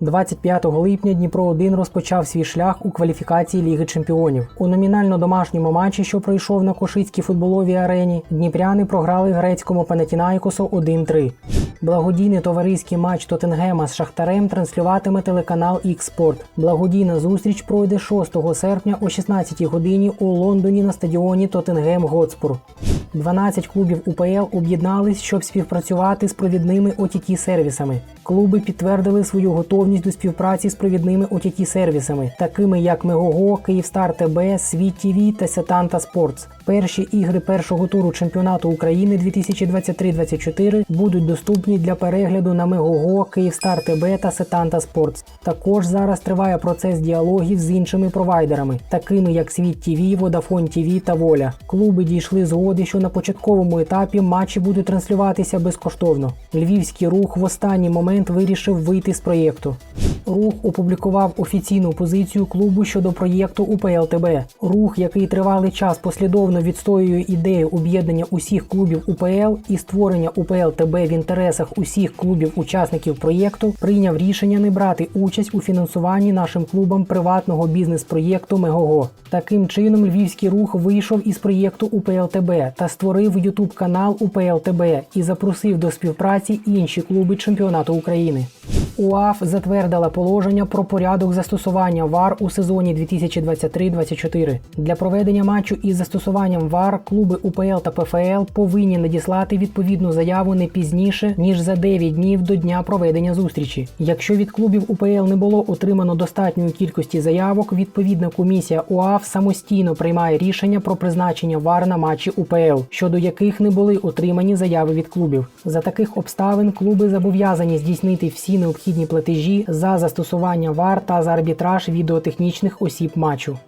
25 липня Дніпро 1 розпочав свій шлях у кваліфікації Ліги Чемпіонів. У номінально домашньому матчі, що пройшов на Кошицькій футболовій арені, дніпряни програли грецькому Панатінайкосу 1-3. Благодійний товариський матч Тоттенгема з Шахтарем транслюватиме телеканал X-Sport. Благодійна зустріч пройде 6 серпня о 16 годині у Лондоні на стадіоні Тоттенгем Готспур. 12 клубів УПЛ об'єднались, щоб співпрацювати з провідними ott сервісами Клуби підтвердили свою готовність до співпраці з провідними ott сервісами такими як Мегого, Київстар ТБ, Світ ТВ та Сетанта Спортс. Перші ігри першого туру чемпіонату України 2023-24 будуть доступні для перегляду на Мегого, Київстар ТБ та Сетанта Спортс. Також зараз триває процес діалогів з іншими провайдерами, такими як Світ ТВ, Водафон ТВ та Воля. Клуби дійшли згоди, що на початковому етапі матчі будуть транслюватися безкоштовно. Львівський рух в останній момент вирішив вийти з проєкту. Рух опублікував офіційну позицію клубу щодо проєкту УПЛТБ. Рух, який тривалий час послідовно відстоює ідею об'єднання усіх клубів УПЛ і створення УПЛТБ в інтересах усіх клубів-учасників проєкту, прийняв рішення не брати участь у фінансуванні нашим клубам приватного бізнес-проєкту Мегого. Таким чином, львівський рух вийшов із проєкту УПЛТБ та створив ютуб канал УПЛТБ і запросив до співпраці інші клуби чемпіонату України. УАФ затвердила положення про порядок застосування ВАР у сезоні 2023-24. Для проведення матчу із застосуванням ВАР клуби УПЛ та ПФЛ повинні надіслати відповідну заяву не пізніше ніж за 9 днів до дня проведення зустрічі. Якщо від клубів УПЛ не було отримано достатньої кількості заявок, відповідна комісія УАФ самостійно приймає рішення про призначення ВАР на матчі УПЛ, щодо яких не були отримані заяви від клубів. За таких обставин клуби зобов'язані здійснити всі необхідні платежі за застосування ВАР та за арбітраж відеотехнічних осіб матчу.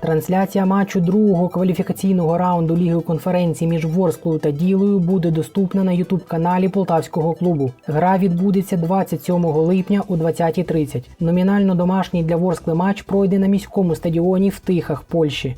Трансляція матчу другого кваліфікаційного раунду Ліги конференції між Ворсклою та Ділою буде доступна на ютуб-каналі Полтавського клубу. Гра відбудеться 27 липня о 20.30. Номінально домашній для Ворскли матч пройде на міському стадіоні в Тихах, Польщі.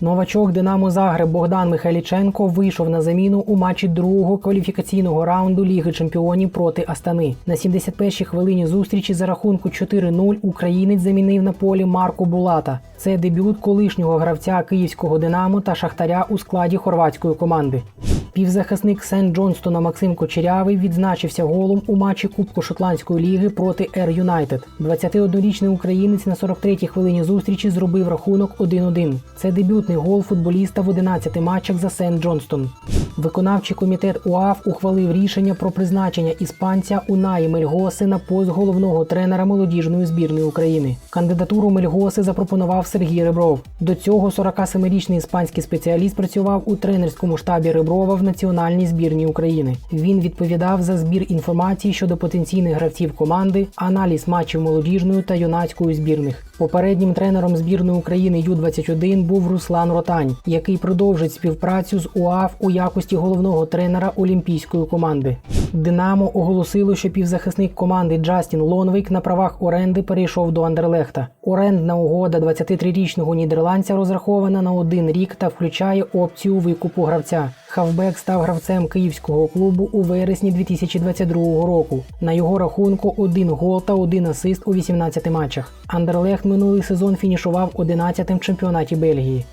Новачок Динамо Загреб Богдан Михайліченко вийшов на заміну у матчі другого кваліфікаційного раунду Ліги Чемпіонів проти Астани. На 71-й хвилині зустрічі за рахунку 4-0 українець замінив на полі Марко Булата. Це дебют колишнього гравця київського Динамо та Шахтаря у складі хорватської команди. Півзахисник Сен Джонстона Максим Кочерявий відзначився голом у матчі Кубку Шотландської ліги проти Ер Юнайтед. 21-річний українець на 43-й хвилині зустрічі зробив рахунок 1-1. Це дебютний гол футболіста в 11 матчах за Сен Джонстон. Виконавчий комітет УАФ ухвалив рішення про призначення іспанця Унаї Мельгоси на пост головного тренера молодіжної збірної України. Кандидатуру Мельгоси запропонував Сергій Ребров. До цього 47-річний іспанський спеціаліст працював у тренерському штабі Реброва національній збірній України. Він відповідав за збір інформації щодо потенційних гравців команди, аналіз матчів молодіжної та юнацької збірних. Попереднім тренером збірної України Ю-21 був Руслан Ротань, який продовжить співпрацю з УАФ у якості головного тренера олімпійської команди. Динамо оголосило, що півзахисник команди Джастін Лонвейк на правах оренди перейшов до Андерлехта. Орендна угода 23-річного нідерландця розрахована на один рік та включає опцію викупу гравця. Хавбек став гравцем київського клубу у вересні 2022 року. На його рахунку один гол та один асист у 18 матчах. Андерлехт минулий сезон фінішував 11-тим в чемпіонаті Бельгії.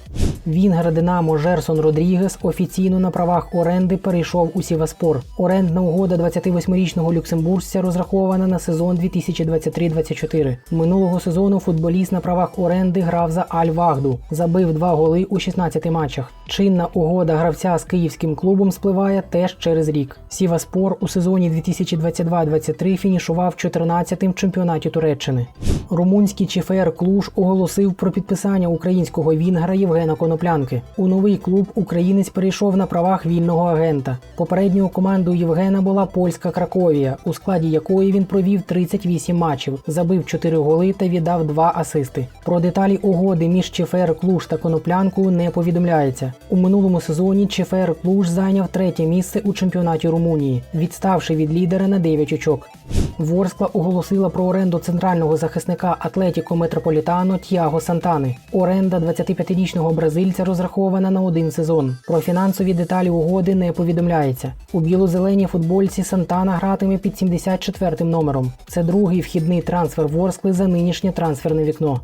Вінгер Динамо Жерсон Родрігес офіційно на правах оренди перейшов у Сіваспор. Орендна угода 28-річного люксембуржця розрахована на сезон 2023-24. Минулого сезону футболіст на правах оренди грав за Аль-Вагду, забив два голи у 16 матчах. Чинна угода гравця з київським клубом спливає теж через рік. Сіваспор у сезоні 2022-23 фінішував 14-тим в чемпіонаті Туреччини. Румунський ЧФР Клуж оголосив про підписання українського вінгера Євгена Коноплянки. У новий клуб українець перейшов на правах вільного агента. Попередньою командою Євгена була польська Краковія, у складі якої він провів 38 матчів, забив 4 голи та віддав 2 асисти. Про деталі угоди між ЧФР Клуж та Коноплянкою не повідомляється. У минулому сезоні ЧФР Клуж зайняв третє місце у чемпіонаті Румунії, відставши від лідера на 9 очок. Ворскла оголосила про оренду центрального захисника Атлетіко Метрополітано Тіаго Сантани. Оренда 25-річного бразильця розрахована на один сезон. Про фінансові деталі угоди не повідомляється. У біло-зеленій футбольці Сантана гратиме під 74-м номером. Це другий вхідний трансфер Ворскли за нинішнє трансферне вікно.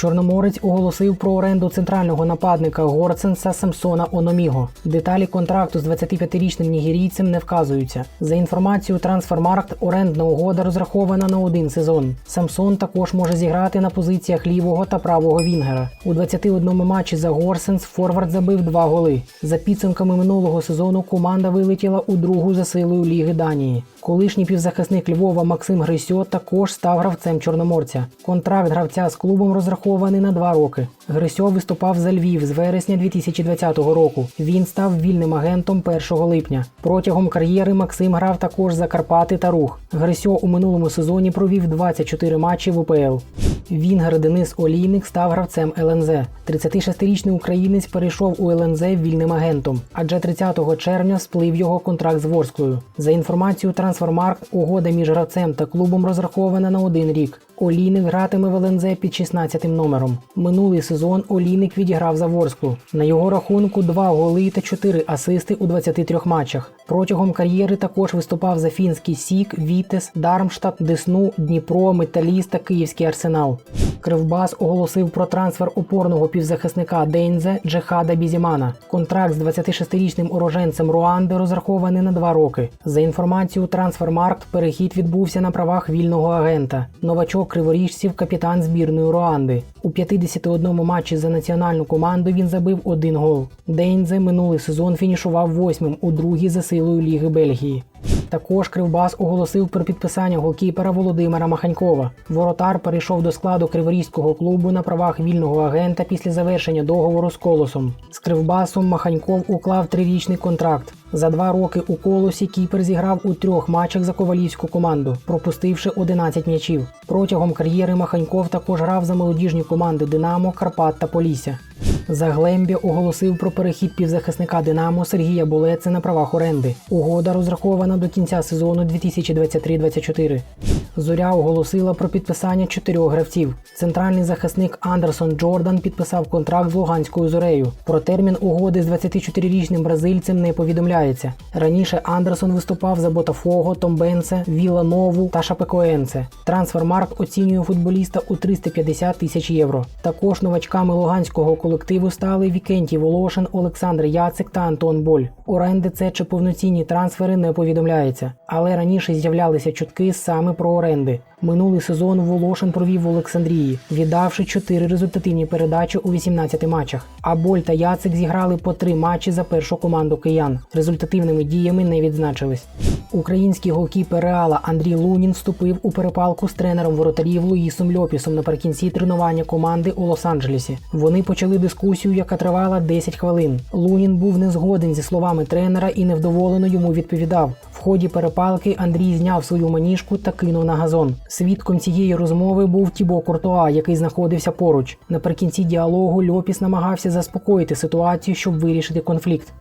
Чорноморець оголосив про оренду центрального нападника Горценса Самсона Ономіго. Деталі контракту з 25-річним нігерійцем не вказуються. За інформацією Трансфермаркт, орендна угода розрахована на один сезон. Самсон також може зіграти на позиціях лівого та правого вінгера. У 21 матчі за Горсенс Форвард забив два голи. За підсумками минулого сезону команда вилетіла у другу за силою Ліги Данії. Колишній півзахисник Львова Максим Грисьо також став гравцем Чорноморця. Контракт гравця з клубом розрахований на два роки. Грисьо виступав за Львів з вересня 2020 року. Він став вільним агентом 1 липня. Протягом кар'єри Максим грав також за Карпати та Рух. Грисьо у минулому сезоні провів 24 матчі в УПЛ. Вінгер Денис Олійник став гравцем ЛНЗ. 36-річний українець перейшов у ЛНЗ вільним агентом, адже 30 червня сплив його контракт з Ворсклою. За інформацією Трансфермаркт, угода між гравцем та клубом розрахована на один рік. Олійник гратиме в ЛНЗ під 16 номером. Минулий сезон Олійник відіграв за Ворсклу. На його рахунку два голи та чотири асисти у 23 матчах. Протягом кар'єри також виступав за фінський Сік, Вітес, Дармштадт, Десну, Дніпро, Металіст та Київський Арсенал. Кривбас оголосив про трансфер опорного півзахисника Дейнзе Джехада Бізімана. Контракт з 26-річним уроженцем Руанди розрахований на два роки. За інформацією Трансфермаркт, перехід відбувся на правах вільного агента. Новачок криворіжців капітан збірної Руанди. У 51 матчі за національну команду він забив один гол. Дейнзе минулий сезон фінішував восьмим у другій за силою Ліги Бельгії. Також Кривбас оголосив про підписання голкіпера Володимира Маханькова. Воротар перейшов до складу криворізького клубу на правах вільного агента після завершення договору з колосом. З Кривбасом Маханьков уклав трирічний контракт. За два роки у колосі кіпер зіграв у трьох матчах за ковалівську команду, пропустивши 11 м'ячів. Протягом кар'єри Маханьков також грав за молодіжні команди Динамо, Карпат та Полісся. Заглембя оголосив про перехід півзахисника Динамо Сергія Болеце на правах оренди. Угода розрахована до кінця сезону 2023-2024. Зоря оголосила про підписання чотирьох гравців. Центральний захисник Андерсон Джордан підписав контракт з Луганською зорею. Про термін угоди з 24-річним бразильцем не повідомляється. Раніше Андерсон виступав за Ботафого, Томбенце, Віла Нову та Шапекоенце. Трансфермарк оцінює футболіста у 350 тисяч євро. Також новачками луганського колективу стали Вікентій Волошин, Олександр Яцик та Антон Боль. Оренди це чи повноцінні трансфери не повідомляється, але раніше з'являлися чутки саме про оренди. Минулий сезон Волошин провів в Олександрії, віддавши 4 результативні передачі у 18 матчах. А Боль та Яцик зіграли по 3 матчі за першу команду киян. Результативними діями не відзначились. Український голкіпер Реала Андрій Лунін вступив у перепалку з тренером воротарів Луїсом Льопісом наприкінці тренування команди у Лос-Анджелесі. Вони почали дискусію, яка тривала 10 хвилин. Лунін був не згоден зі словами тренера і невдоволено йому відповідав. Ході перепалки Андрій зняв свою маніжку та кинув на газон. Свідком цієї розмови був Тібо Куртуа, який знаходився поруч. Наприкінці діалогу Льопіс намагався заспокоїти ситуацію, щоб вирішити конфлікт.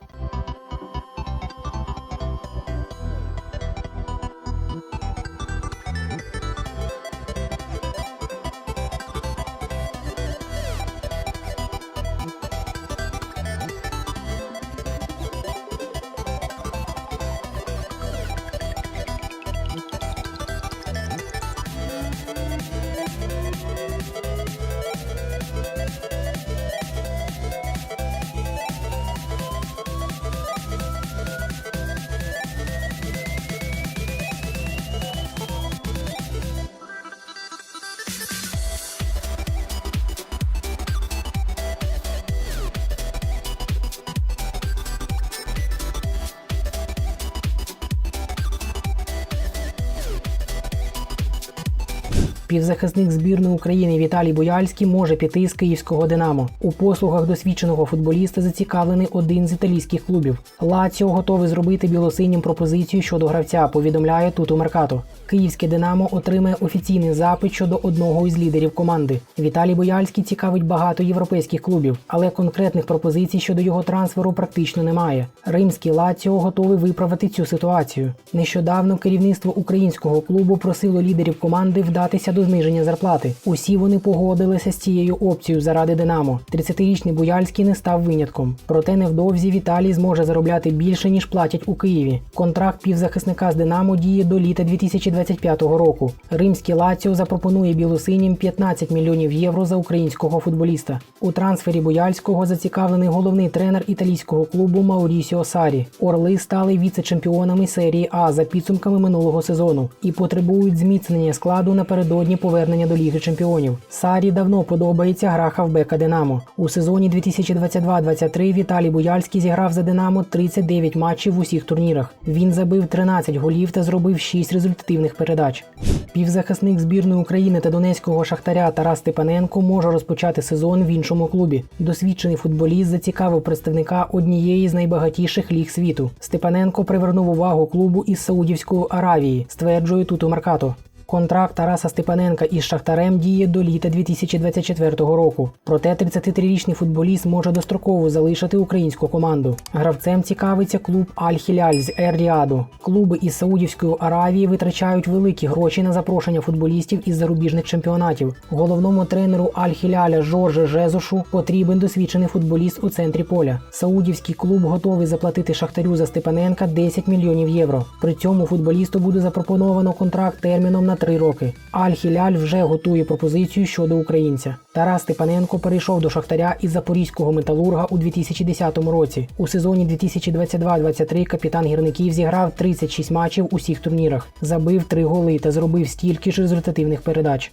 Півзахисник збірної України Віталій Бояльський може піти з київського Динамо. У послугах досвідченого футболіста зацікавлений один з італійських клубів. Лаціо готовий зробити білосинім пропозицію щодо гравця. Повідомляє Туту Меркато. Київське Динамо отримає офіційний запит щодо одного із лідерів команди. Віталій Бояльський цікавить багато європейських клубів, але конкретних пропозицій щодо його трансферу практично немає. Римський Лаціо готовий виправити цю ситуацію. Нещодавно керівництво українського клубу просило лідерів команди вдатися до зниження зарплати. Усі вони погодилися з цією опцією заради Динамо. 30-річний Буяльський не став винятком. Проте невдовзі Віталій зможе заробляти більше ніж платять у Києві. Контракт півзахисника з Динамо діє до літа 2025 року. Римський Лаціо запропонує білосинім 15 мільйонів євро за українського футболіста. У трансфері Бояльського зацікавлений головний тренер італійського клубу Маурісіо Сарі. Орли стали віце-чемпіонами серії А за підсумками минулого сезону і потребують зміцнення складу напередодні повернення до Ліги Чемпіонів. Сарі давно подобається гра хавбека Динамо. У сезоні 2022-23 Віталій Буяльський зіграв за Динамо 39 матчів в усіх турнірах. Він забив 13 голів та зробив 6 результативних передач. Півзахисник збірної України та Донецького шахтаря Тарас Степаненко може розпочати сезон в іншому клубі. Досвідчений футболіст зацікавив представника однієї з найбагатіших ліг світу. Степаненко привернув увагу клубу із Саудівської Аравії, стверджує Туту Маркато. Контракт Тараса Степаненка із Шахтарем діє до літа 2024 року. Проте 33-річний футболіст може достроково залишити українську команду. Гравцем цікавиться клуб Аль-Хіляль з Ер-Ріаду. Клуби із Саудівської Аравії витрачають великі гроші на запрошення футболістів із зарубіжних чемпіонатів. Головному тренеру Аль-Хіляля Жорже Жезушу потрібен досвідчений футболіст у центрі поля. Саудівський клуб готовий заплатити Шахтарю за Степаненка 10 мільйонів євро. При цьому футболісту буде запропоновано контракт терміном на три роки. Аль-Хіляль вже готує пропозицію щодо українця. Тарас Степаненко перейшов до Шахтаря із запорізького металурга у 2010 році. У сезоні 2022-23 капітан гірників зіграв 36 матчів у всіх турнірах, забив 3 голи та зробив стільки ж результативних передач.